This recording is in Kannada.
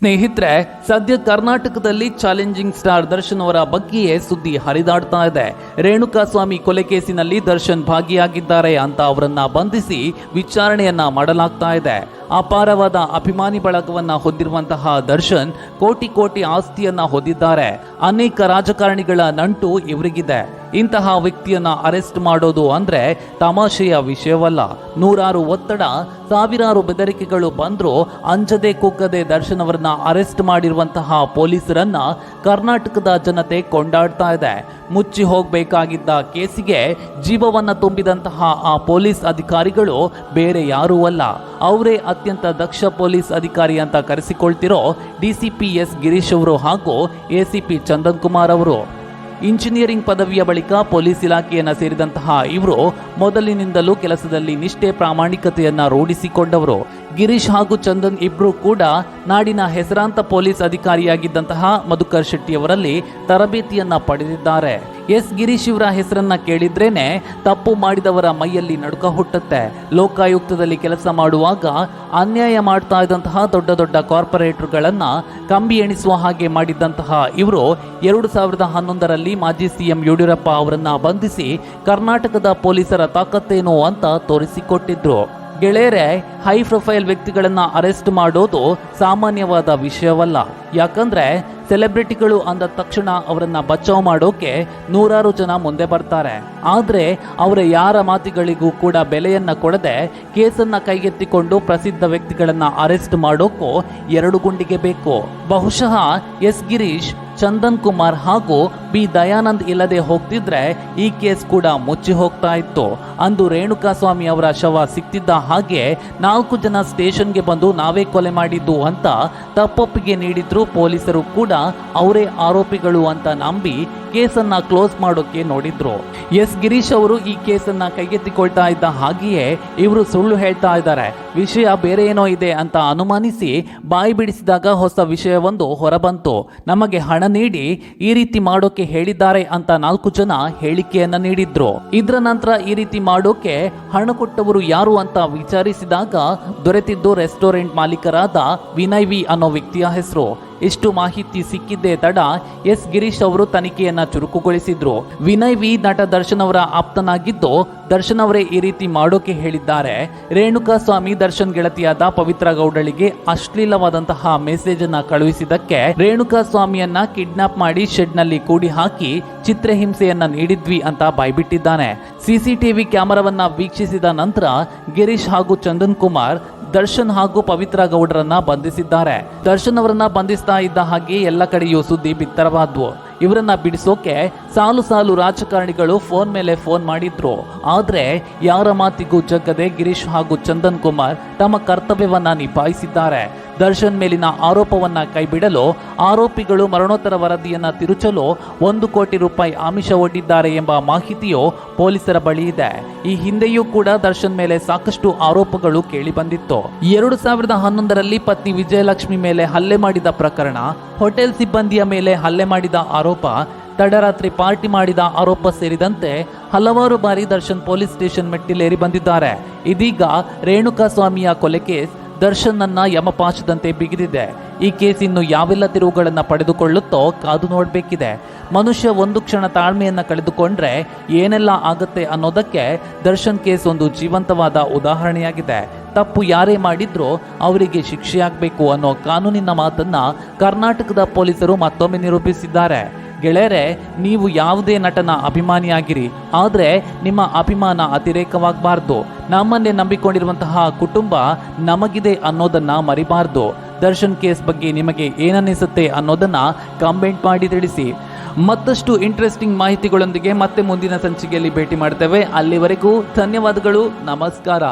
ಸ್ನೇಹಿತರೆ, ಸದ್ಯ ಕರ್ನಾಟಕದಲ್ಲಿ ಚಾಲೆಂಜಿಂಗ್ ಸ್ಟಾರ್ ದರ್ಶನ್ ಅವರ ಬಗ್ಗೆಯೇ ಸುದ್ದಿ ಹರಿದಾಡ್ತಾ ಇದೆ. ರೇಣುಕಾ ಸ್ವಾಮಿ ಕೊಲೆ ಕೇಸಿನಲ್ಲಿ ದರ್ಶನ್ ಭಾಗಿಯಾಗಿದ್ದಾರೆ ಅಂತ ಅವರನ್ನ ಬಂಧಿಸಿ ವಿಚಾರಣೆಯನ್ನ ಮಾಡಲಾಗ್ತಾ ಇದೆ. ಅಪಾರವಾದ ಅಭಿಮಾನಿ ಬಳಗವನ್ನು ಹೊಂದಿರುವಂತಹ ದರ್ಶನ್ ಕೋಟಿ ಕೋಟಿ ಆಸ್ತಿಯನ್ನ ಹೊಂದಿದ್ದಾರೆ. ಅನೇಕ ರಾಜಕಾರಣಿಗಳ ನಂಟು ಇವರಿಗಿದೆ. ಇಂತಹ ವ್ಯಕ್ತಿಯನ್ನ ಅರೆಸ್ಟ್ ಮಾಡೋದು ಅಂದ್ರೆ ತಮಾಷೆಯ ವಿಷಯವಲ್ಲ. ನೂರಾರು ಒತ್ತಡ, ಸಾವಿರಾರು ಬೆದರಿಕೆಗಳು ಬಂದರೂ ಅಂಜದೆ ಕುಕ್ಕದೆ ದರ್ಶನ್ ಅವರನ್ನ ಅರೆಸ್ಟ್ ಮಾಡಿರುವಂತಹ ಪೊಲೀಸರನ್ನ ಕರ್ನಾಟಕದ ಜನತೆ ಕೊಂಡಾಡ್ತಾ ಇದೆ. ಮುಚ್ಚಿ ಹೋಗಬೇಕಾಗಿದ್ದ ಕೇಸಿಗೆ ಜೀವವನ್ನ ತುಂಬಿದಂತಹ ಆ ಪೊಲೀಸ್ ಅಧಿಕಾರಿಗಳು ಬೇರೆ ಯಾರೂ ಅಲ್ಲ. ಅವರೇ ಅತ್ಯಂತ ದಕ್ಷ ಪೊಲೀಸ್ ಅಧಿಕಾರಿ ಅಂತ ಕರೆಸಿಕೊಳ್ತಿರೋ ಡಿಸಿಪಿ ಎಸ್ ಗಿರೀಶ್ ಅವರು ಹಾಗೂ ಎಸಿಪಿ ಚಂದನ್ ಕುಮಾರ್ ಅವರು. ಇಂಜಿನಿಯರಿಂಗ್ ಪದವಿಯ ಬಳಿಕ ಪೊಲೀಸ್ ಇಲಾಖೆಯನ್ನು ಸೇರಿದಂತಹ ಇವರು ಮೊದಲಿನಿಂದಲೂ ಕೆಲಸದಲ್ಲಿ ನಿಷ್ಠೆ ಪ್ರಾಮಾಣಿಕತೆಯನ್ನು ರೂಢಿಸಿಕೊಂಡವರು. ಗಿರೀಶ್ ಹಾಗೂ ಚಂದನ್ ಇಬ್ಬರೂ ಕೂಡ ನಾಡಿನ ಹೆಸರಾಂತ ಪೊಲೀಸ್ ಅಧಿಕಾರಿಯಾಗಿದ್ದಂತಹ ಮಧುಕರ್ ಶೆಟ್ಟಿಯವರಲ್ಲಿ ತರಬೇತಿಯನ್ನ ಪಡೆದಿದ್ದಾರೆ. ಎಸ್ ಗಿರೀಶ್ ಇವರ ಹೆಸರನ್ನ ಕೇಳಿದ್ರೇನೆ ತಪ್ಪು ಮಾಡಿದವರ ಮೈಯಲ್ಲಿ ನಡುಕ ಹುಟ್ಟುತ್ತೆ. ಲೋಕಾಯುಕ್ತದಲ್ಲಿ ಕೆಲಸ ಮಾಡುವಾಗ ಅನ್ಯಾಯ ಮಾಡ್ತಾ ಇದ್ದಂತಹ ದೊಡ್ಡ ದೊಡ್ಡ ಕಾರ್ಪೊರೇಟರ್ಗಳನ್ನ ಕಂಬಿ ಎಣಿಸುವ ಹಾಗೆ ಮಾಡಿದ್ದಂತಹ ಇವರು ಎರಡು ಸಾವಿರದ ಹನ್ನೊಂದರಲ್ಲಿ ಮಾಜಿ ಸಿಎಂ ಯಡಿಯೂರಪ್ಪ ಅವರನ್ನು ಬಂಧಿಸಿ ಕರ್ನಾಟಕದ ಪೊಲೀಸರ ತಾಕತ್ತೇನು ಅಂತ ತೋರಿಸಿಕೊಟ್ಟಿದ್ರು. ಗೆಳೆಯರೆ, ಹೈ ಪ್ರೊಫೈಲ್ ವ್ಯಕ್ತಿಗಳನ್ನು ಅರೆಸ್ಟ್ ಮಾಡೋದು ಸಾಮಾನ್ಯವಾದ ವಿಷಯವಲ್ಲ. ಯಾಕಂದ್ರೆ ಸೆಲೆಬ್ರಿಟಿಗಳು ಅಂದ ತಕ್ಷಣ ಅವರನ್ನ ಬಚಾವ್ ಮಾಡೋಕೆ ನೂರಾರು ಜನ ಮುಂದೆ ಬರ್ತಾರೆ. ಆದ್ರೆ ಅವರ ಯಾರ ಮಾತಿಗಳಿಗೂ ಕೂಡ ಬೆಲೆಯನ್ನ ಕೊಡದೆ ಕೇಸನ್ನ ಕೈಗೆತ್ತಿಕೊಂಡು ಪ್ರಸಿದ್ಧ ವ್ಯಕ್ತಿಗಳನ್ನ ಅರೆಸ್ಟ್ ಮಾಡೋಕೋ ಎರಡು ಗುಂಡಿಗೆ ಬೇಕು. ಬಹುಶಃ ಎಸ್ ಗಿರೀಶ್ ಚಂದನ್ ಕುಮಾರ್ ಹಾಗೂ ಬಿ ದಯಾನಂದ್ ಇಲ್ಲದೆ ಹೋಗ್ತಿದ್ರೆ ಈ ಕೇಸ್ ಕೂಡ ಮುಚ್ಚಿ ಹೋಗ್ತಾ ಇತ್ತು. ಅಂದು ರೇಣುಕಾ ಸ್ವಾಮಿ ಅವರ ಶವ ಸಿಕ್ತಿದ್ದ ಹಾಗೆ ನಾಲ್ಕು ಜನ ಸ್ಟೇಷನ್ಗೆ ಬಂದು ನಾವೇ ಕೊಲೆ ಮಾಡಿದ್ದು ಅಂತ ತಪ್ಪೊಪ್ಪಿಗೆ ನೀಡಿದ್ರು ಪೊಲೀಸರು ಕೂಡ ಅವರೇ ಆರೋಪಿಗಳು ಅಂತ ನಂಬಿ ಕೇಸನ್ನ ಕ್ಲೋಸ್ ಮಾಡೋಕೆ ನೋಡಿದ್ರು. ಎಸ್ ಗಿರೀಶ್ ಅವರು ಈ ಕೇಸನ್ನ ಕೈಗೆತ್ತಿಕೊಳ್ತಾ ಇದ್ದ ಹಾಗೆಯೇ ಇವರು ಸುಳ್ಳು ಹೇಳ್ತಾ ಇದ್ದಾರೆ. ವಿಷಯ ಬೇರೆ ಏನೋ ಇದೆ ಅಂತ ಅನುಮಾನಿಸಿ ಬಾಯಿ ಬಿಡಿಸಿದಾಗ ಹೊಸ ವಿಷಯವೊಂದು ಹೊರಬಂತು. ನಮಗೆ ಹಣ ನೀಡಿ ಈ ರೀತಿ ಮಾಡೋಕೆ ಹೇಳಿದ್ದಾರೆ ಅಂತ ನಾಲ್ಕು ಜನ ಹೇಳಿಕೆಯನ್ನ ನೀಡಿದ್ರು. ಇದರ ನಂತರ ಈ ರೀತಿ ಮಾಡೋಕೆ ಹಣ ಕೊಟ್ಟವರು ಯಾರು ಅಂತ ವಿಚಾರಿಸಿದಾಗ ದೊರೆತಿದ್ದು ರೆಸ್ಟೋರೆಂಟ್ ಮಾಲೀಕರಾದ ವಿನಯ್ ವಿ ಅನ್ನೋ ವ್ಯಕ್ತಿಯ ಹೆಸರು. ಇಷ್ಟು ಮಾಹಿತಿ ಸಿಕ್ಕಿದ್ದೇ ತಡ ಎಸ್ ಗಿರೀಶ್ ಅವರು ತನಿಖೆಯನ್ನ ಚುರುಕುಗೊಳಿಸಿದ್ರು. ವಿನಯ್ ವಿ ನಟ ದರ್ಶನ್ ಅವರ ಆಪ್ತನಾಗಿದ್ದು, ದರ್ಶನ್ ಅವರೇ ಈ ರೀತಿ ಮಾಡೋಕೆ ಹೇಳಿದ್ದಾರೆ. ರೇಣುಕಾ ಸ್ವಾಮಿ ದರ್ಶನ್ ಗೆಳತಿಯಾದ ಪವಿತ್ರ ಗೌಡಳಿಗೆ ಅಶ್ಲೀಲವಾದಂತಹ ಮೆಸೇಜ್ ಅನ್ನ ಕಳುಹಿಸಿದ್ದಕ್ಕೆ ರೇಣುಕಾ ಸ್ವಾಮಿಯನ್ನ ಕಿಡ್ನಾಪ್ ಮಾಡಿ ಶೆಡ್ನಲ್ಲಿ ಕೂಡಿ ಹಾಕಿ ಚಿತ್ರಹಿಂಸೆಯನ್ನ ನೀಡಿದ್ವಿ ಅಂತ ಬಾಯ್ಬಿಟ್ಟಿದ್ದಾನೆ. ಸಿಸಿಟಿವಿ ಕ್ಯಾಮೆರಾವನ್ನ ವೀಕ್ಷಿಸಿದ ನಂತರ ಗಿರೀಶ್ ಹಾಗೂ ಚಂದನ್ ಕುಮಾರ್ ದರ್ಶನ್ ಹಾಗೂ ಪವಿತ್ರ ಗೌಡರನ್ನ ಬಂಧಿಸಿದ್ದಾರೆ. ದರ್ಶನ್ ಅವರನ್ನ ಬಂಧಿಸ್ತಾ ಇದ್ದ ಹಾಗೆ ಎಲ್ಲ ಕಡೆಯೂ ಸುದ್ದಿ ಬಿತ್ತರವಾದ್ವು. ಇವರನ್ನ ಬಿಡಿಸೋಕೆ ಸಾಲು ಸಾಲು ರಾಜಕಾರಣಿಗಳು ಫೋನ್ ಮೇಲೆ ಫೋನ್ ಮಾಡಿದ್ರು. ಆದ್ರೆ ಯಾರ ಮಾತಿಗೂ ಜಗ್ಗದೆ ಗಿರೀಶ್ ಹಾಗೂ ಚಂದನ್ ಕುಮಾರ್ ತಮ್ಮ ಕರ್ತವ್ಯವನ್ನ ನಿಭಾಯಿಸಿದ್ದಾರೆ. ದರ್ಶನ್ ಮೇಲಿನ ಆರೋಪವನ್ನ ಕೈಬಿಡಲು ಆರೋಪಿಗಳು ಮರಣೋತ್ತರ ವರದಿಯನ್ನ ತಿರುಚಲು ಒಂದು ಕೋಟಿ ರೂಪಾಯಿ ಆಮಿಷ ಒಡ್ಡಿದ್ದಾರೆ ಎಂಬ ಮಾಹಿತಿಯು ಪೊಲೀಸರ ಬಳಿ ಇದೆ. ಈ ಹಿಂದೆಯೂ ಕೂಡ ದರ್ಶನ್ ಮೇಲೆ ಸಾಕಷ್ಟು ಆರೋಪಗಳು ಕೇಳಿ ಬಂದಿತ್ತು. ಎರಡು ಸಾವಿರದ ಹನ್ನೊಂದರಲ್ಲಿ ಪತ್ನಿ ವಿಜಯಲಕ್ಷ್ಮಿ ಮೇಲೆ ಹಲ್ಲೆ ಮಾಡಿದ ಪ್ರಕರಣ, ಹೋಟೆಲ್ ಸಿಬ್ಬಂದಿಯ ಮೇಲೆ ಹಲ್ಲೆ ಮಾಡಿದ ಆರೋಪ, ತಡರಾತ್ರಿ ಪಾರ್ಟಿ ಮಾಡಿದ ಆರೋಪ ಸೇರಿದಂತೆ ಹಲವಾರು ಬಾರಿ ದರ್ಶನ್ ಪೊಲೀಸ್ ಸ್ಟೇಷನ್ ಮೆಟ್ಟಿಲೇರಿ ಬಂದಿದ್ದಾರೆ. ಇದೀಗ ರೇಣುಕಾ ಸ್ವಾಮಿಯ ಕೊಲೆ ಕೇಸ್ ದರ್ಶನ್ನನ್ನ ಯಮಪಾಶದಂತೆ ಬಿಗಿದಿದೆ. ಈ ಕೇಸ್ ಇನ್ನು ಯಾವೆಲ್ಲ ತಿರುವುಗಳನ್ನು ಪಡೆದುಕೊಳ್ಳುತ್ತೋ ಕಾದು ನೋಡಬೇಕಿದೆ. ಮನುಷ್ಯ ಒಂದು ಕ್ಷಣ ತಾಳ್ಮೆಯನ್ನು ಕಳೆದುಕೊಂಡ್ರೆ ಏನೆಲ್ಲ ಆಗುತ್ತೆ ಅನ್ನೋದಕ್ಕೆ ದರ್ಶನ್ ಕೇಸ್ ಒಂದು ಜೀವಂತವಾದ ಉದಾಹರಣೆಯಾಗಿದೆ. ತಪ್ಪು ಯಾರೇ ಮಾಡಿದ್ರೂ ಅವರಿಗೆ ಶಿಕ್ಷೆಯಾಗಬೇಕು ಅನ್ನೋ ಕಾನೂನಿನ ಮಾತನ್ನ ಕರ್ನಾಟಕದ ಪೊಲೀಸರು ಮತ್ತೊಮ್ಮೆ ನಿರೂಪಿಸಿದ್ದಾರೆ. ಗೆಳೆಯರೆ, ನೀವು ಯಾವುದೇ ನಟನ ಅಭಿಮಾನಿಯಾಗಿರಿ, ಆದರೆ ನಿಮ್ಮ ಅಭಿಮಾನ ಅತಿರೇಕವಾಗಬಾರ್ದು. ನಮ್ಮನ್ನೇ ನಂಬಿಕೊಂಡಿರುವಂತಹ ಕುಟುಂಬ ನಮಗಿದೆ ಅನ್ನೋದನ್ನು ಮರಿಬಾರ್ದು. ದರ್ಶನ್ ಕೇಸ್ ಬಗ್ಗೆ ನಿಮಗೆ ಏನನ್ನಿಸುತ್ತೆ ಅನ್ನೋದನ್ನು ಕಾಮೆಂಟ್ ಮಾಡಿ ತಿಳಿಸಿ. ಮತ್ತಷ್ಟು ಇಂಟ್ರೆಸ್ಟಿಂಗ್ ಮಾಹಿತಿಗಳೊಂದಿಗೆ ಮತ್ತೆ ಮುಂದಿನ ಸಂಚಿಕೆಯಲ್ಲಿ ಭೇಟಿ ಮಾಡ್ತೇವೆ. ಅಲ್ಲಿವರೆಗೂ ಧನ್ಯವಾದಗಳು, ನಮಸ್ಕಾರ.